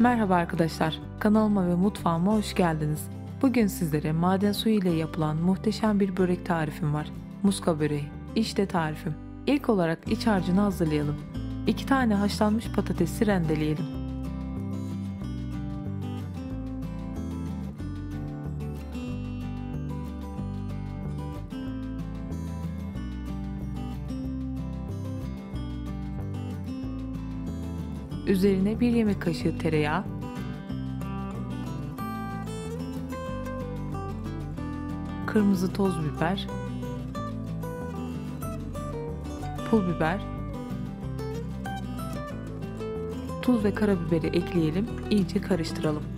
Merhaba arkadaşlar, kanalıma ve mutfağıma hoş geldiniz. Bugün sizlere maden suyu ile yapılan muhteşem bir börek tarifim var. Muska böreği. İşte tarifim. İlk olarak iç harcını hazırlayalım. 2 tane haşlanmış patatesi rendeleyelim. Üzerine 1 yemek kaşığı tereyağı, kırmızı toz biber, pul biber, tuz ve karabiberi ekleyelim, iyice karıştıralım.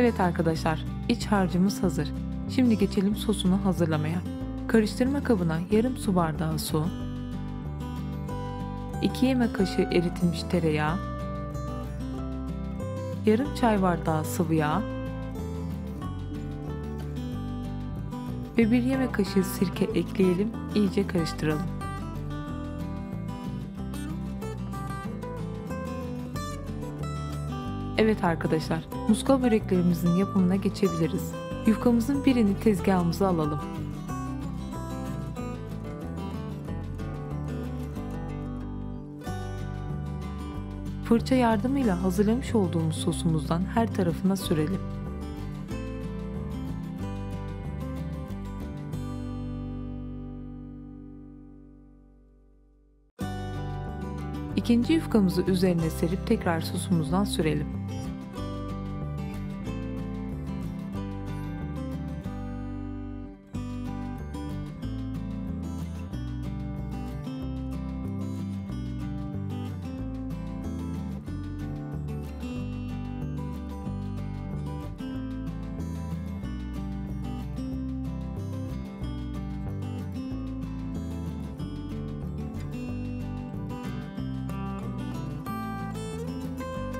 Evet arkadaşlar, iç harcımız hazır. Şimdi geçelim sosunu hazırlamaya. Karıştırma kabına yarım su bardağı su, 2 yemek kaşığı eritilmiş tereyağı, yarım çay bardağı sıvı yağ ve 1 yemek kaşığı sirke ekleyelim, iyice karıştıralım. Evet arkadaşlar, muska böreklerimizin yapımına geçebiliriz. Yufkamızın birini tezgahımıza alalım. Fırça yardımıyla hazırlamış olduğumuz sosumuzdan her tarafına sürelim. İkinci yufkamızı üzerine serip tekrar sosumuzdan sürelim.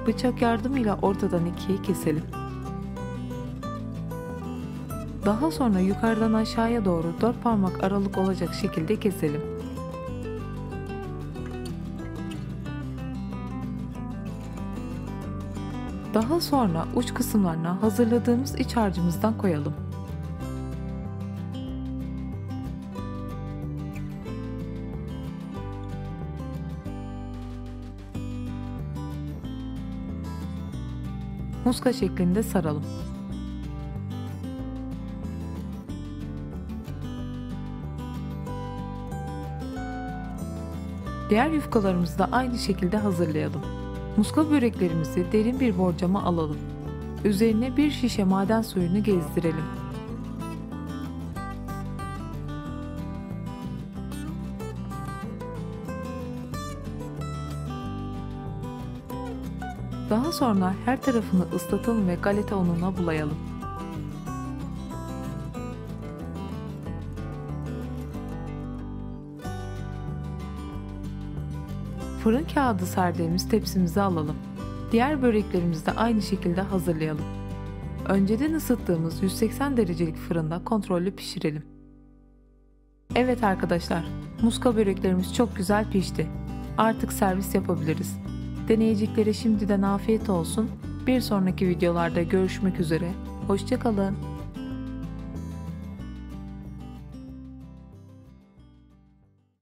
Bıçak yardımıyla ortadan ikiye keselim. Daha sonra yukarıdan aşağıya doğru dört parmak aralık olacak şekilde keselim. Daha sonra uç kısımlarına hazırladığımız iç harcımızdan koyalım. Muska şeklinde saralım. Diğer yufkalarımızı da aynı şekilde hazırlayalım. Muska böreklerimizi derin bir borcama alalım. Üzerine bir şişe maden suyunu gezdirelim. Daha sonra her tarafını ıslatalım ve galeta ununa bulayalım. Fırın kağıdı serdiğimiz tepsimizi alalım. Diğer böreklerimizi de aynı şekilde hazırlayalım. Önceden ısıttığımız 180 derecelik fırında kontrollü pişirelim. Evet arkadaşlar, muska böreklerimiz çok güzel pişti. Artık servis yapabiliriz. Deneyeceklere şimdiden afiyet olsun. Bir sonraki videolarda görüşmek üzere. Hoşçakalın.